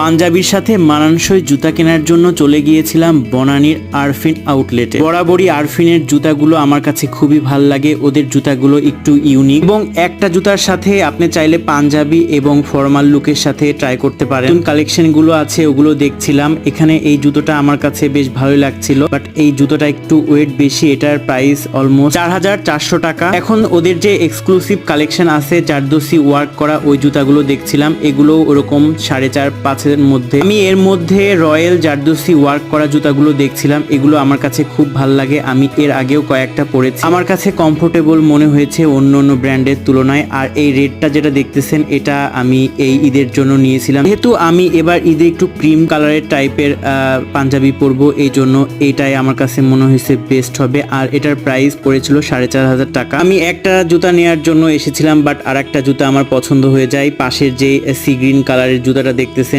পাঞ্জাবির সাথে মানানসই জুতা কেনার জন্য চলে গিয়েছিলাম বনানীর আরফিন আউটলেটে। বরাবরই আরফিনের জুতাগুলো আমার কাছে খুবই ভালো লাগে, ওদের জুতাগুলো একটু ইউনিক। এবং একটা জুতার সাথে আপনি চাইলে পাঞ্জাবি এবং ফর্মাল লুকের সাথে ট্রাই করতে পারেন। কালেকশনগুলো আছে, ওগুলো দেখছিলাম। এখানে এই জুতোটা আমার কাছে বেশ ভালোই লাগছিল বাট এই জুতোটা একটু ওয়েট বেশি, এটার প্রাইস অলমোস্ট চার হাজার চারশো টাকা। এখন ওদের যে এক্সক্লুসিভ কালেকশন আছে জারদোসি ওয়ার্ক করা ওই জুতাগুলো দেখছিলাম এগুলো ওরকম সাড়ে চার পাঁচের মধ্যে। আমি এর মধ্যে রয়্যাল জারদোসি ওয়ার্ক করা জুতাগুলো দেখছিলাম, এগুলো আমার কাছে খুব ভালো লাগে। আমি এর আগেও কয়েকটা পরেছি। আমার কাছে কমফোর্টেবল মনে হয়েছে অন্য অন্য ব্র্যান্ডের তুলনায়, আর এই রেডটা যেটা দেখতেছেন, এটা আমি এই ঈদের জন্য নিয়েছিলাম। যেহেতু আমি এবার ঈদে একটু ক্রিম কালারের টাইপের পাঞ্জাবি পরবো, এই জন্য এটাই আমার কাছে মনে হয়েছে বেস্ট হবে। আর এটার প্রাইস পড়েছিল সাড়ে চার হাজার টাকা। আমি একটা জুতা নেওয়ার জন্য এসেছিলাম বাট আর একটা জুতা আমার পছন্দ হয়ে যায়। পাশের যে সি গ্রিন কালারের জুতাটা দেখতেছেন